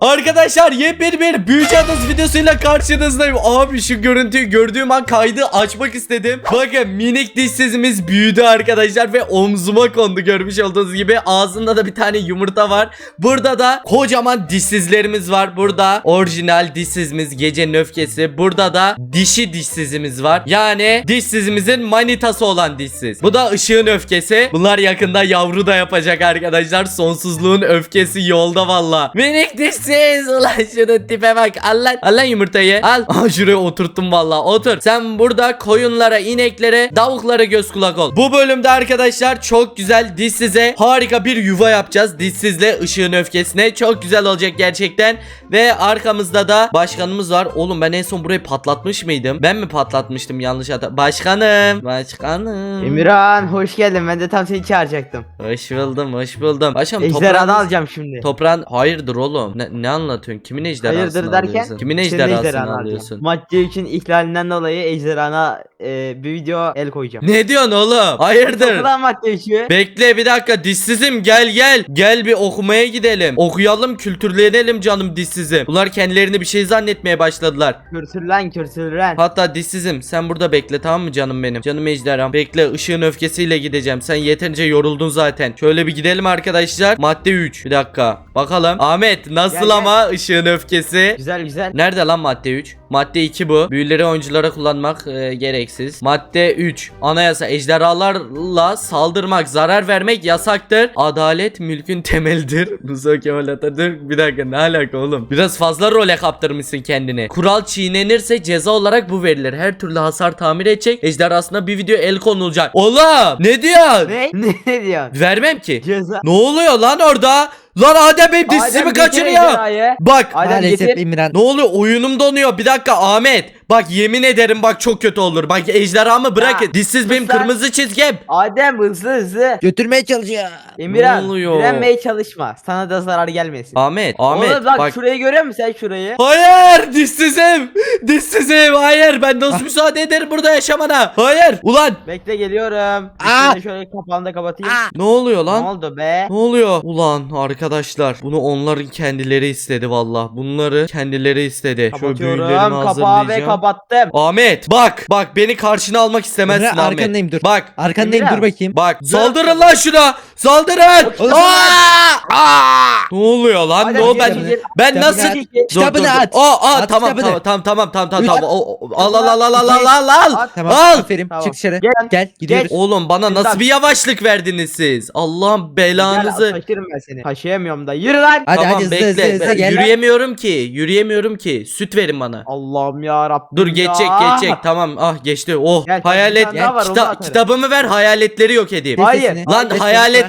Arkadaşlar yepyeni bir büyücü adası videosuyla karşınızdayım. Abi şu görüntüyü gördüğüm an kaydı açmak istedim. Bakın minik dişsizimiz büyüdü arkadaşlar ve omzuma kondu görmüş olduğunuz gibi. Ağzında da bir tane yumurta var. Burada da kocaman dişsizlerimiz var. Burada orijinal dişsizimiz gecenin öfkesi. Burada da dişi dişsizimiz var. Yani dişsizimizin manitası olan dişsiz. Bu da ışığın öfkesi. Bunlar yakında yavru da yapacak arkadaşlar. Sonsuzluğun öfkesi yolda valla. Minik dişsiz. Ulan şunun tipe bak. Al lan. Al lan yumurtayı. Al. Aa, şuraya oturttum valla. Otur. Sen burada koyunlara, ineklere, tavuklara göz kulak ol. Bu bölümde arkadaşlar çok güzel dişsize harika bir yuva yapacağız. Dişsizle ışığın öfkesine. Çok güzel olacak gerçekten. Ve arkamızda da başkanımız var. Oğlum ben en son burayı patlatmış mıydım? Ben mi patlatmıştım yanlış hata? Başkanım. Başkanım. Emirhan hoş geldin. Ben de tam seni çağıracaktım. Hoş buldum, hoş buldum. Başkanım Ejderhanı toprağınız- alacağım şimdi. Toprağın hayırdır oğlum? Ne, ne anlatıyorsun? Kimin ejderhasını Hayırdır derken? alıyorsun? Kimin senin ejderhanı alacağım. alıyorsun? Madde için ihlalinden dolayı ejderhana e, bir video el koyacağım. Ne diyorsun oğlum? Hayırdır? Kapıdan madde içi. Bekle bir dakika dişsizim gel gel. Gel bir okumaya gidelim. Okuyalım kültürlenelim canım dişsizim. Bunlar kendilerini bir şey zannetmeye başladılar. Kürsürlen kürsürlen. Hatta dişsizim sen burada bekle tamam mı canım benim? Canım ejderham. Bekle ışığın öfkesiyle gideceğim. Sen yeterince yoruldun zaten. Şöyle bir gidelim arkadaşlar. Madde 3. Bir dakika. Bakalım. Ahmet nasıl Gel, gel. ama ışığın öfkesi? Güzel güzel. Nerede lan madde 3? Madde 2 bu. Büyüleri oyunculara kullanmak e, gereksiz. Madde 3. Anayasa ejderhalarla saldırmak, zarar vermek yasaktır. Adalet mülkün temelidir. Musa Kemal Atatürk. Bir dakika ne alaka oğlum? Biraz fazla role kaptırmışsın kendini. Kural çiğnenirse ceza olarak bu verilir. Her türlü hasar tamir edecek. Ejderhasına bir video el konulacak. Oğlum ne diyorsun? Ne? ne diyorsun? Vermem ki. Ceza. Ne oluyor lan orada? Lan Adem benim Adem dişimi getir kaçırıyor. ejderhayı. Bak Adem Maalesef getir. İmran. ne oluyor oyunum donuyor bir dakika Ahmet Bak yemin ederim bak çok kötü olur Bak ejderhamı bırak Ya, Dişsiz benim kırmızı çizgim Adem hızlı hızlı. Götürmeye çalışıyor. Emirhan Ne oluyor? direnmeye çalışma. Sana da zarar gelmesin. Ahmet Ahmet Oğlum bak, bak şurayı görüyor musun sen şurayı? Hayır dişsizim Dişsizim hayır ben nasıl müsaade ederim burada yaşamana Hayır ulan Bekle geliyorum. Aa! Üstüne şöyle kapağını da kapatayım. Ne oluyor Ne lan oldu be? Ne oluyor? Ulan arkadaşlar bunu onların kendileri istedi valla. Bunları kendileri istedi. Büyülerimi Kapatıyorum kapağı ve hazırlayacağım. Kapattım. Ahmet bak bak beni karşına almak istemezsin Emre, Ahmet. arkandayım, dur. Bak Arkandayım dur bakayım. Bak saldırın lan şuna. Saldırın. Aa! Aa! Ne oluyor lan? Hadi Ne o hadi ben ben Kitabını nasıl at. Dur, Kitabını dur, dur. at. Aa, aa, At tamam, kitabını. tamam tamam tamam tamam Üç. tamam. O- o- Al al al al al al al. At. Tamam Al. aferin Tamam. çık dışarı. Gel. Gel, gidiyoruz. Oğlum bana nasıl bir yavaşlık verdiniz siz? Allah'ım Gel belanızı. taşırım ben seni. Taşıyamıyorum da. Yürü lan. Hadi tamam hadi hızlı bekle. hızlı hızlı Ben gel. Yürüyemiyorum ki. Yürüyemiyorum ki. Süt verin bana. Allah'ım ya Rabbim Dur geçecek ya. geçecek tamam ah geçti oh Gel, hayalet bir tane daha var, onu kita- atarım. kitabımı ver hayaletleri yok edeyim. Hayır. Sesini. Lan Ses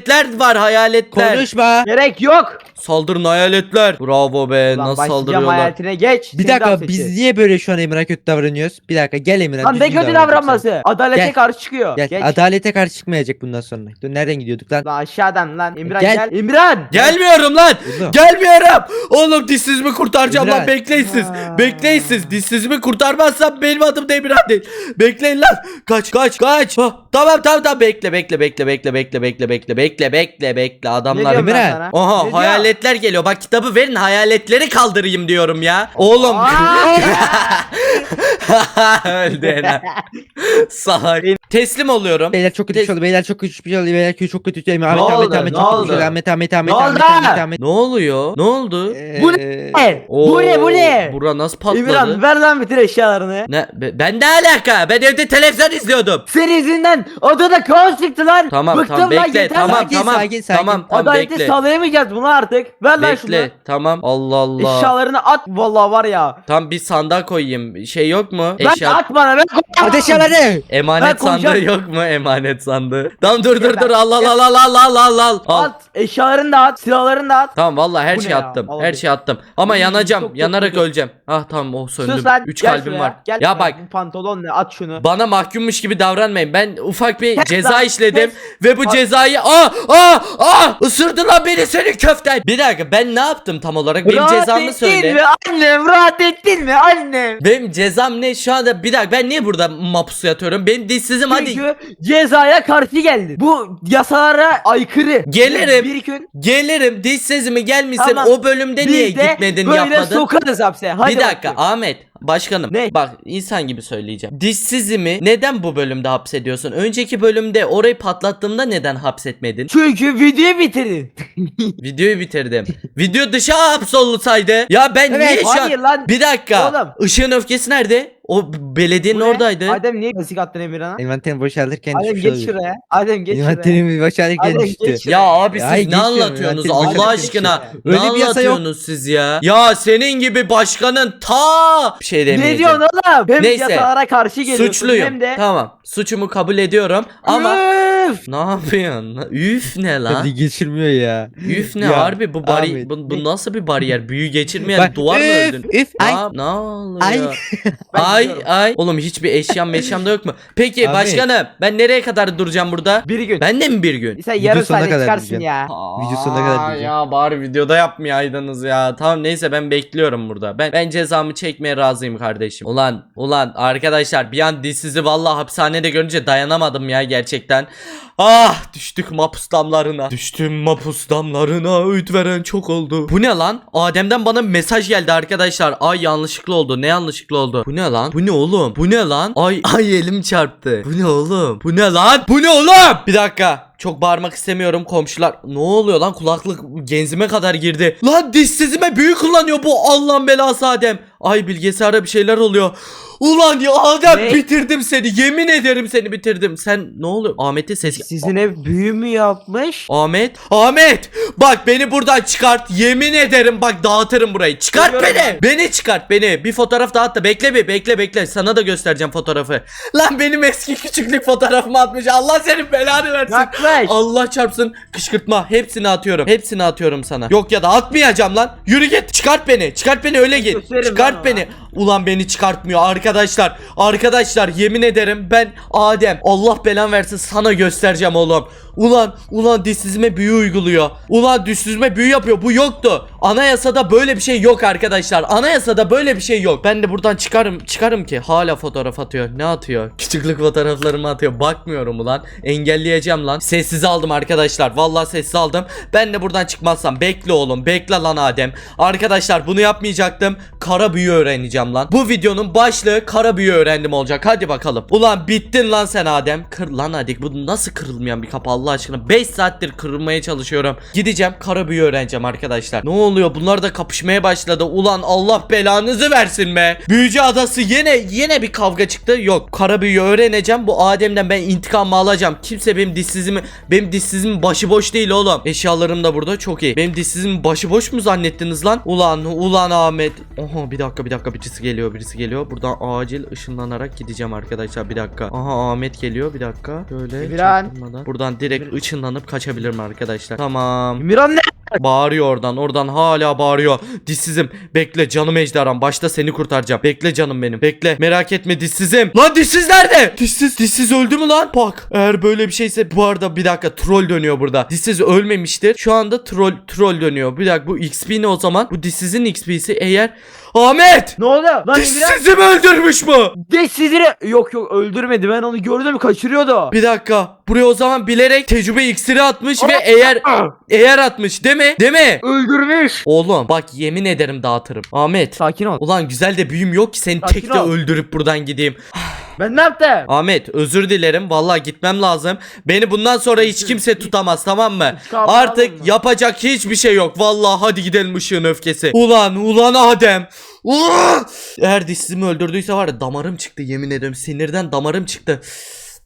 hayaletler var hayaletler. Konuşma. Gerek yok. Saldırın hayaletler. Bravo be Lan nasıl başlayacağım saldırıyorlar. hayaletine geç. Bir Seni dakika biz niye böyle şu an Emrah'a kötü davranıyoruz? Bir dakika gel Emrah. Lan ne düzgün kötü davranacağım davranması. Adalete Gel. karşı çıkıyor. Gel Geç. adalete karşı çıkmayacak bundan sonra. Dur nereden gidiyorduk lan? Lan aşağıdan lan. İmran Gel. gel. İmran. Gelmiyorum lan. Oğlum. Gelmiyorum. Oğlum dişsizimi kurtaracağım lan. İmran. Bekleyin siz. Bekleyin siz. Dişsizimi kurtarmazsam benim adım da Emirhan değil. Bekleyin lan. Kaç kaç kaç. Hah, tamam tamam tamam bekle bekle bekle bekle bekle bekle bekle bekle bekle bekle Ne adamlar. diyorum ben Emirhan. sana? Oha Ne diyor? hayaletler geliyor. Bak kitabı verin hayaletleri kaldırayım diyorum ya. Oğlum. Aa! Öldü Ena. Salak. Teslim oluyorum. Beyler çok kötü bir şey oldu. Beyler çok kötü bir şey oldu. Beyler kötü çok kötü bir şey oldu. Ahmet? Ahmet Ahmet Ne çok kötü bir şey oldu. Ahmet Ahmet Ahmet Ne Ahmet oldu? Ahmet Ahmet. Ne oluyor? Ne oldu? Bu Ee, ne? Bu ne bu ne? Bura nasıl patladı? İmran ver lan bütün eşyalarını. Ne? be- Ben ne alaka? Ben evde televizyon izliyordum. Senin yüzünden odada kaos çıktı lan. Tamam Bıktım tamam lan bekle yeter. tamam Sakin, tamam sakin, sakin. tamam tamam Adaleti bekle sağlayamayacağız bunu artık. Ver lan şunu. bekle tamam Allah Allah Eşyalarını at vallahi var ya. tam bir sandığa koyayım şey yok mu Lan eşya at bana ben eşyaları. emanet Ben koyacağım. sandığı yok mu emanet sandığı tamam dur dur dur al al al al al al al al al At eşyalarını da at silahlarını da at. Tamam vallahi her Bu ne şeyi ya? attım. Her şeyi attım. Ama Hmm, yanacağım. çok, çok, yanarak çok. öleceğim. Ah tamam oh söndüm. Sus lan. 3 gel kalbim şuraya, var. Gel ya şuraya. bak Bu pantolon ne at şunu. bana mahkummuş gibi davranmayın. Ben ufak bir ceza lan, işledim ve bu Bak- cezayı aa aa aa ısırdı lan beni senin köften. Bir dakika ben ne yaptım tam olarak? Benim rahat cezamı ettin söyle. mi annem rahat ettin mi annem? Benim cezam ne şu anda bir dakika ben niye burada mapusu yatıyorum? Benim dişsizim hadi. Çünkü cezaya karşı geldin. Bu yasalara aykırı. Gelirim. Bir gün Gelirim diş sesimi gelmişsin Tamam. o bölümde niye biz de gitmedin böyle yapmadın? sokarız hapse. Hadi bir dakika bakayım. Ahmet başkanım Ne? bak insan gibi söyleyeceğim. Dişsizimi neden bu bölümde hapsediyorsun? Önceki bölümde orayı patlattığımda neden hapsetmedin? Çünkü videoyu bitirdin. Videoyu bitirdim. Video dışa hapsolsaydı. Ya ben Evet, niye şu an... Hayır lan. Bir dakika. Oğlum. Işığın öfkesi nerede? O belediyenin Bu ne? oradaydı. Adem niye klasik attın Emirhan'a? Envanterini boşaltırken Adem düşmüş geç olabilir. şuraya. Adem geç şuraya. Envanterimi boşaltırken Adem düştü. geç Ya abi Ya siz ne geçmiyorum, anlatıyorsunuz Allah telefonu aşkına? geçiyorum. Ne Öyle bir yasa yok. anlatıyorsunuz siz ya? Ya senin gibi başkanın ta bir şey Ne demeyeceğim. diyorsun oğlum? Hem Neyse. yasalara karşı geliyorsun Suçluyum. hem de Tamam. Suçumu kabul ediyorum ama Üf! ne yapıyorsun? Üf ne lan? Hadi geçirmiyor ya. Üf ne Ya, harbi bu bari Ahmet. bu, bu nasıl bir bariyer? Büyü geçirmeyen Bak, duvar mı öldün? Üf ay. Aa, ne oluyor? Ay. Ay ay. Oğlum hiçbir eşyam meşyam da yok mu? Peki Abi. başkanım ben nereye kadar duracağım burada? Bir gün. Ben de mi bir gün? Sen sonuna saniye kadar çıkarsın ya. Video sonuna kadar Aa, diyeceğim. Ya bari videoda yapmayaydınız ya. Tamam neyse ben bekliyorum burada. Ben ben cezamı çekmeye razıyım kardeşim. Ulan ulan arkadaşlar bir an dişsizi vallahi hapishanede görünce dayanamadım ya gerçekten. Ah düştük mapus damlarına. Düştüm mapus damlarına öğüt veren çok oldu. Bu ne lan? Adem'den bana mesaj geldi arkadaşlar. Ay yanlışlıkla oldu. Ne yanlışlıkla oldu? Bu ne lan? Bu ne oğlum? Bu ne lan? Ay ay elim çarptı. Bu ne oğlum? Bu ne lan? Bu ne oğlum? Bir dakika. Çok bağırmak istemiyorum komşular. Ne oluyor lan kulaklık genzime kadar girdi. Lan dişsizime büyü kullanıyor bu Allah'ın belası Adem. Ay bilgisayara bir şeyler oluyor. Ulan ya Adem Ne? bitirdim seni. Yemin ederim seni bitirdim. Sen ne oluyor? Ahmet'e ses Sizin ev büyü mü yapmış? Ahmet, Ahmet, bak beni buradan çıkart. Yemin ederim bak dağıtırım burayı. Çıkart Geliyorum beni. Beni çıkart beni. Bir fotoğraf dağıt da bekle bir, bekle bekle. Sana da göstereceğim fotoğrafı. Lan benim eski küçüklük fotoğrafımı atmış. Allah senin belanı versin. Yaklaş. Allah çarpsın kışkırtma hepsini atıyorum hepsini atıyorum sana Yok ya da atmayacağım lan yürü git çıkart beni çıkart beni öyle git Gösteririm lan çıkart ona. beni Ulan beni çıkartmıyor. Arkadaşlar Arkadaşlar yemin ederim ben Adem. Allah belan versin sana göstereceğim oğlum Ulan ulan dişsizime büyü uyguluyor. Ulan dişsizime büyü yapıyor. Bu yoktu. Anayasada böyle bir şey yok arkadaşlar. Anayasada böyle bir şey yok. Ben de buradan çıkarım çıkarım ki hala fotoğraf atıyor. Ne atıyor? Küçüklük fotoğraflarımı atıyor. Bakmıyorum ulan. Engelleyeceğim lan. Sessiz aldım arkadaşlar. Vallahi sessiz aldım. Ben de buradan çıkmazsam bekle oğlum. Bekle lan Adem. Arkadaşlar bunu yapmayacaktım. Kara büyü öğreneceğim lan. Bu videonun başlığı kara büyü öğrendim olacak. Hadi bakalım. Ulan bittin lan sen Adem. Kır lan hadi. Bu nasıl kırılmayan bir kapı Allah aşkına. 5 saattir kırılmaya çalışıyorum. Gideceğim kara büyü öğreneceğim arkadaşlar. Ne oluyor? Bunlar da kapışmaya başladı. Ulan Allah belanızı versin be. Büyücü adası yine yine bir kavga çıktı. Yok kara büyü öğreneceğim. Bu Adem'den ben intikamımı alacağım. Kimse benim dişsizimi Benim dişsizim başıboş değil oğlum. Eşyalarım da burada çok iyi. Benim dişsizim başıboş mu zannettiniz lan? Ulan ulan Ahmet. Oha bir dakika bir dakika. Birisi geliyor birisi geliyor. Buradan acil ışınlanarak gideceğim arkadaşlar. Bir dakika. Aha Ahmet geliyor. Bir dakika. Böyle Emirhan. Buradan direkt ışınlanıp kaçabilirim arkadaşlar Tamam Emirhan ne? Bağırıyor oradan oradan hala bağırıyor. Dişsizim bekle canım ejderham Başta seni kurtaracağım. Bekle canım benim. Bekle. Merak etme dişsizim Lan dişsiz nerede? Dişsiz dişsiz öldü mü lan? Bak eğer böyle bir şeyse bu arada bir dakika troll dönüyor burada. Dişsiz ölmemiştir. Şu anda troll troll dönüyor. Bir dakika bu XP ne o zaman? Bu dişsizin XP'si eğer Ahmet! Ne oldu? Lan Dişsizi mi öldürmüş bu! De sizini yok yok öldürmedi. Ben onu gördüm kaçırıyordu. Bir dakika. Buraya o zaman bilerek tecrübe iksiri atmış ve eğer eğer atmış değil mi değil mi Öldürmüş. Oğlum bak yemin ederim dağıtırım. Ahmet. Sakin ol. Ulan güzel de büyüm yok ki seni Sakin tekte ol. öldürüp buradan gideyim. Ben ne yaptım? Ahmet özür dilerim. Vallahi gitmem lazım. Beni bundan sonra hiç kimse tutamaz tamam mı? Artık yapacak hiçbir şey yok. Vallahi hadi gidelim ışığın öfkesi. Ulan ulan Adem. Ulan! Eğer dişsizimi öldürdüyse var ya damarım çıktı yemin ederim. Sinirden damarım çıktı.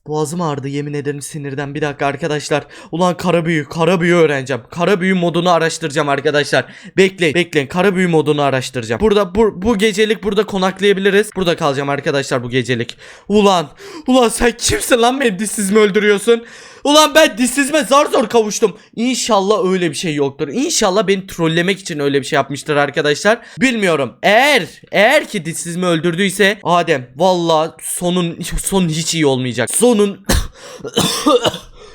Boğazım ağrıdı yemin ederim sinirden. Bir dakika arkadaşlar. Ulan kara büyü, kara büyü öğreneceğim. Kara büyü modunu araştıracağım arkadaşlar. Bekleyin, bekleyin. Kara büyü modunu araştıracağım. Burada bu, bu gecelik burada konaklayabiliriz. Burada kalacağım arkadaşlar bu gecelik. Ulan, ulan sen kimsin lan benim dişsizimi öldürüyorsun? Ulan ben dişsizime zar zor kavuştum. İnşallah öyle bir şey yoktur. İnşallah beni trollemek için öyle bir şey yapmıştır arkadaşlar. Bilmiyorum. Eğer eğer ki dişsizimi öldürdüyse Adem valla sonun sonun hiç iyi olmayacak. Sonun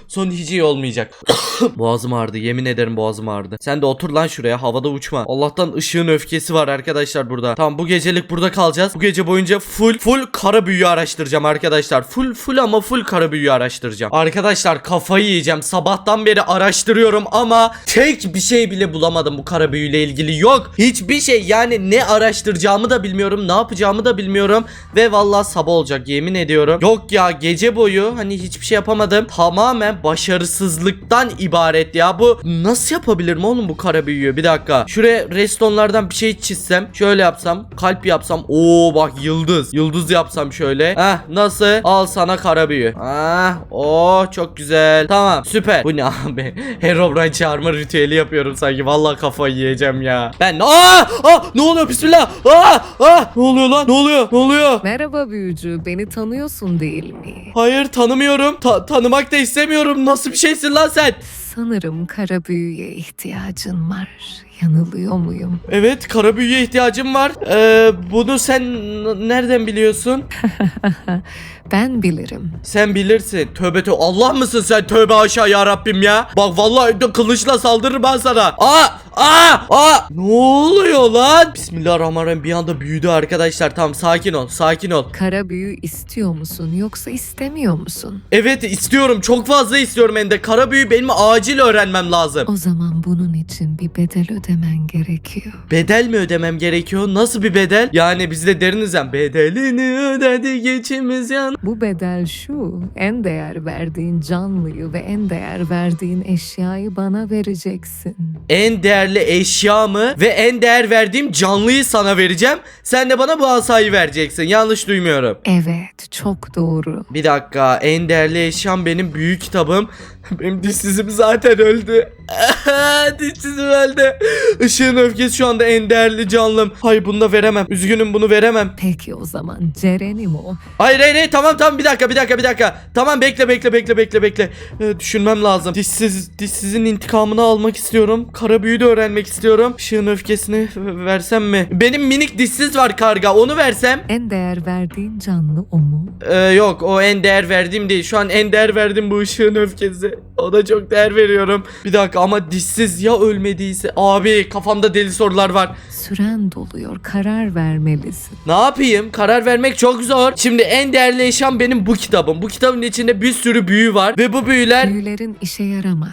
Son hiç iyi olmayacak. boğazım ağrıdı. Yemin ederim boğazım ağrıdı. Sen de otur lan şuraya. Havada uçma. Allah'tan ışığın öfkesi var arkadaşlar burada. Tamam bu gecelik burada kalacağız. Bu gece boyunca full full kara büyü araştıracağım arkadaşlar. Full full ama full kara büyü araştıracağım. Arkadaşlar kafayı yiyeceğim. Sabahtan beri araştırıyorum ama tek bir şey bile bulamadım bu kara büyüyle ilgili. Yok. Hiçbir şey yani ne araştıracağımı da bilmiyorum. Ne yapacağımı da bilmiyorum. Ve vallahi sabah olacak yemin ediyorum. Yok ya gece boyu hani hiçbir şey yapamadım. Tamamen başarısızlıktan ibaret ya. Bu nasıl yapabilirim oğlum bu kara büyüyü? Bir dakika. Şuraya restonlardan bir şey çizsem. Şöyle yapsam. Kalp yapsam. Oo bak yıldız. Yıldız yapsam şöyle. Heh nasıl? Al sana kara büyü. Ah o çok güzel. Tamam süper. Bu ne abi? Herobrine çağırma ritüeli yapıyorum sanki. Vallahi kafayı yiyeceğim ya. Ben aa, aa ne oluyor bismillah. Aa, aa ne oluyor lan? Ne oluyor? Ne oluyor? Merhaba büyücü, beni tanıyorsun değil mi? Hayır tanımıyorum. Ta- tanımak da istemiyorum. Nasıl bir şeysin lan sen? Sanırım kara büyüye ihtiyacın var. Yanılıyor muyum? Evet kara büyüye ihtiyacım var. Ee, bunu sen nereden biliyorsun? Ben bilirim. Sen bilirsin. Tövbe tövbe. Allah mısın sen? Tövbe aşağı ya Rabbim ya. Bak vallahi de kılıçla saldırırım ben sana. Aa! Aa! Aa! Ne oluyor lan? Bismillahirrahmanirrahim. Bir anda büyüdü arkadaşlar. Tamam sakin ol. Sakin ol. Kara büyü istiyor musun yoksa istemiyor musun? Evet istiyorum. Çok fazla istiyorum hem de. Kara büyü benim acil öğrenmem lazım. O zaman bunun için bir bedel ödemen gerekiyor. Bedel mi ödemem gerekiyor? Nasıl bir bedel? Yani biz de deriniz ya. Bedelini ödedi geçimiz yan. Bu bedel şu, en değer verdiğin canlıyı ve en değer verdiğin eşyayı bana vereceksin. En değerli eşyamı ve en değer verdiğim canlıyı sana vereceğim. Sen de bana bu asayı vereceksin. Yanlış duymuyorum. Evet, çok doğru. Bir dakika. En değerli eşyam benim büyük kitabım. Benim dişsizim zaten öldü. dişsizim öldü. Işığın öfkesi şu anda en değerli canlım. Hayır bunu da veremem. Üzgünüm bunu veremem. Peki o zaman Cerenimo. Hayır hayır hayır tamam tamam bir dakika bir dakika bir dakika. Tamam bekle bekle bekle bekle bekle. Ee, düşünmem lazım. Dişsiz dişsizin intikamını almak istiyorum. Kara büyü de öğrenmek istiyorum. Işığın öfkesini versem mi? Benim minik dişsiz var karga onu versem. En değer verdiğin canlı o mu? Ee, yok o en değer verdiğim değil. Şu an en değer verdiğim bu ışığın öfkesi. Ona çok değer veriyorum. Bir dakika ama dişsiz ya ölmediyse. Abi kafamda deli sorular var. Süren doluyor, karar vermelisin. Ne yapayım? Karar vermek çok zor. Şimdi en değerli eşyam benim bu kitabım. Bu kitabın içinde bir sürü büyü var. Ve bu büyüler... Büyülerin işe yaramaz.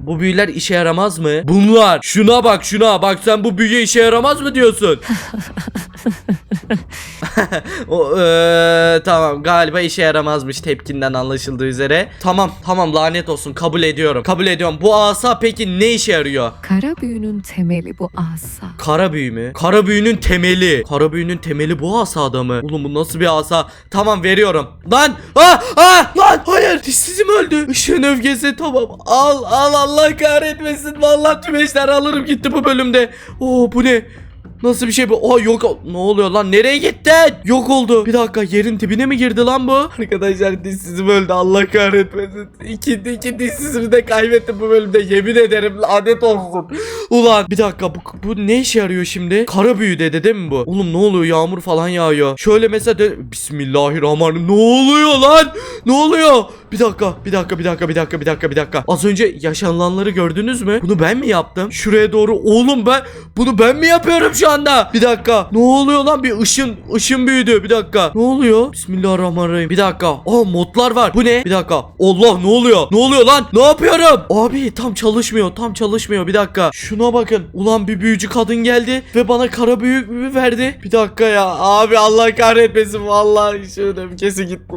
Bu büyüler işe yaramaz mı? Bunlar. Şuna bak şuna. Bak sen bu büyüye işe yaramaz mı diyorsun? o, eee, tamam galiba işe yaramazmış tepkinden anlaşıldığı üzere. Tamam tamam lanet olsun kabul ediyorum. Kabul ediyorum. Bu asa peki ne işe yarıyor? Kara büyünün temeli bu asa. Kara büyü mü? Kara büyünün temeli. Kara büyünün temeli bu asada mı? Oğlum bu nasıl bir asa? Tamam veriyorum. Lan! Ah! Ah! Lan! Hayır! Dişsizim öldü. Işığın öfkesi tamam. Al al Allah kahretmesin. Vallahi tüm alırım gitti bu bölümde. Oo bu ne? Nasıl bir şey bu? Aa yok ne oluyor lan? Nereye gittin? Yok oldu. Bir dakika yerin dibine mi girdi lan bu? Arkadaşlar dişsizim öldü. Allah kahretmesin. İki, iki dişsizimi de kaybettim bu bölümde. Yemin ederim lanet olsun. Ulan bir dakika bu, bu ne işe yarıyor şimdi? Kara büyü dedi değil mi bu? Oğlum ne oluyor? Yağmur falan yağıyor. Şöyle mesela de Bismillahirrahmanirrahim. Ne oluyor lan? Ne oluyor? Bir dakika, bir dakika, bir dakika, bir dakika, bir dakika, bir dakika. Az önce yaşanılanları gördünüz mü? Bunu ben mi yaptım? Şuraya doğru. Oğlum ben bunu ben mi yapıyorum şu anda? Bir dakika. Ne oluyor lan? Bir ışın ışın büyüdü. Bir dakika. Ne oluyor? Bismillahirrahmanirrahim. Bir dakika. Aa modlar var. Bu ne? Bir dakika. Allah ne oluyor? Ne oluyor lan? Ne yapıyorum? Abi tam çalışmıyor. Tam çalışmıyor. Bir dakika. Şuna bakın. Ulan bir büyücü kadın geldi ve bana kara büyü büyü verdi. Bir dakika ya. Abi Allah kahretmesin. Vallahi ışığın öfkesi gitti.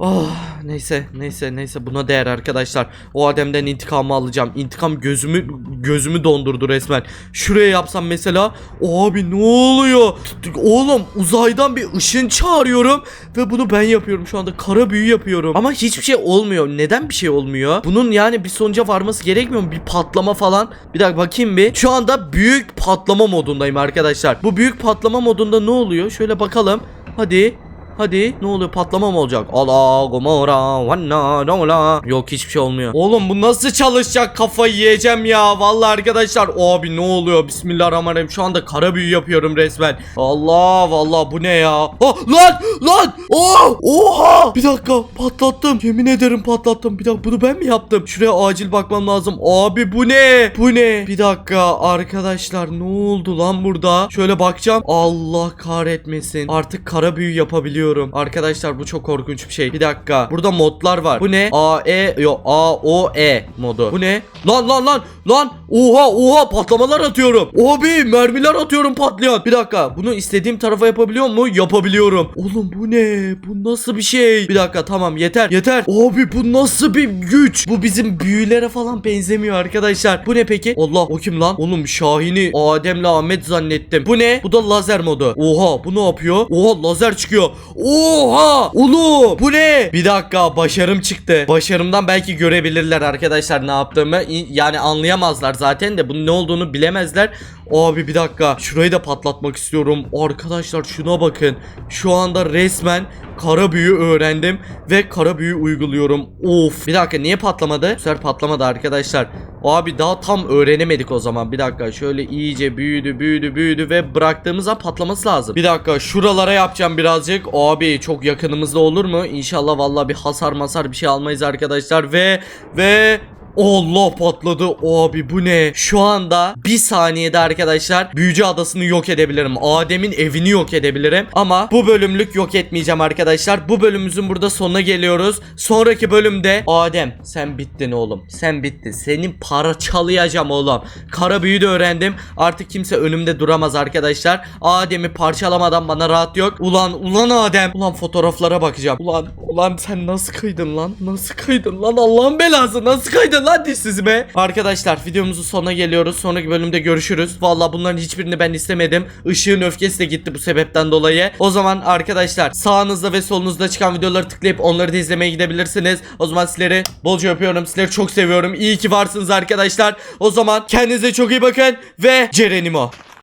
Ah, neyse neyse neyse buna değer arkadaşlar. O ademden intikamı alacağım. İntikam gözümü gözümü dondurdu resmen. Şuraya yapsam mesela. Abi ne oluyor? Oğlum uzaydan bir ışın çağırıyorum ve bunu ben yapıyorum şu anda. Kara büyü yapıyorum. Ama hiçbir şey olmuyor. Neden bir şey olmuyor? Bunun yani bir sonuca varması gerekmiyor mu? Bir patlama falan. Bir dakika bakayım bir. Şu anda büyük patlama modundayım arkadaşlar. Bu büyük patlama modunda ne oluyor? Şöyle bakalım. Hadi. Hadi ne oluyor patlama mı olacak? Allah gomora vanna dola. Yok hiçbir şey olmuyor. Oğlum bu nasıl çalışacak kafayı yiyeceğim ya. Vallahi arkadaşlar abi ne oluyor? Bismillahirrahmanirrahim. Şu anda kara büyü yapıyorum resmen. Allah vallahi bu ne ya? Oh, lan lan. Oh, oha. Bir dakika patlattım. Yemin ederim patlattım. Bir dakika bunu ben mi yaptım? Şuraya acil bakmam lazım. Abi bu ne? Bu ne? Bir dakika arkadaşlar ne oldu lan burada? Şöyle bakacağım. Allah kahretmesin. Artık kara büyü yapabiliyorum. Arkadaşlar bu çok korkunç bir şey. Bir dakika. Burada modlar var. Bu ne? A E yo A O E modu. Bu ne? Lan lan lan lan. Oha oha patlamalar atıyorum. Abi mermiler atıyorum patlayan. Bir dakika. Bunu istediğim tarafa yapabiliyor mu? Yapabiliyorum. Oğlum bu ne? Bu nasıl bir şey? Bir dakika tamam yeter. Yeter. Abi bu nasıl bir güç? Bu bizim büyülere falan benzemiyor arkadaşlar. Bu ne peki? Allah o kim lan? Oğlum Şahin'i Adem'le Ahmet zannettim. Bu ne? Bu da lazer modu. Oha bu ne yapıyor? Oha lazer çıkıyor. Oha! Oğlum bu ne? Bir dakika başarım çıktı. Başarımdan belki görebilirler arkadaşlar ne yaptığımı. Yani anlayamazlar zaten de bunun ne olduğunu bilemezler. Abi bir dakika. Şurayı da patlatmak istiyorum. Arkadaşlar şuna bakın. Şu anda resmen kara büyü öğrendim ve kara büyü uyguluyorum. Of. Bir dakika niye patlamadı? Sefer patlamadı arkadaşlar. Abi daha tam öğrenemedik o zaman. Bir dakika şöyle iyice büyüdü büyüdü büyüdü ve bıraktığımız an patlaması lazım. Bir dakika şuralara yapacağım birazcık. Abi çok yakınımızda olur mu? İnşallah vallahi bir hasar masar bir şey almayız arkadaşlar ve ve Allah patladı abi bu ne? Şu anda bir saniyede arkadaşlar büyücü adasını yok edebilirim. Adem'in evini yok edebilirim. Ama bu bölümlük yok etmeyeceğim arkadaşlar. Bu bölümümüzün burada sonuna geliyoruz. Sonraki bölümde Adem sen bittin oğlum. Sen bittin. Senin para çalayacağım oğlum. Kara büyü de öğrendim. Artık kimse önümde duramaz arkadaşlar. Adem'i parçalamadan bana rahat yok. Ulan ulan Adem. Ulan fotoğraflara bakacağım. Ulan ulan sen nasıl kıydın lan? Nasıl kıydın lan? Allah'ın belası nasıl kıydın lan dişsizime? Arkadaşlar videomuzun sonuna geliyoruz. Sonraki bölümde görüşürüz. Vallahi bunların hiçbirini ben istemedim. Işığın öfkesi de gitti bu sebepten dolayı. O zaman arkadaşlar sağınızda ve solunuzda çıkan videoları tıklayıp onları da izlemeye gidebilirsiniz. O zaman sizleri bolca öpüyorum. Sizleri çok seviyorum. İyi ki varsınız arkadaşlar. O zaman kendinize çok iyi bakın ve Cerenimo.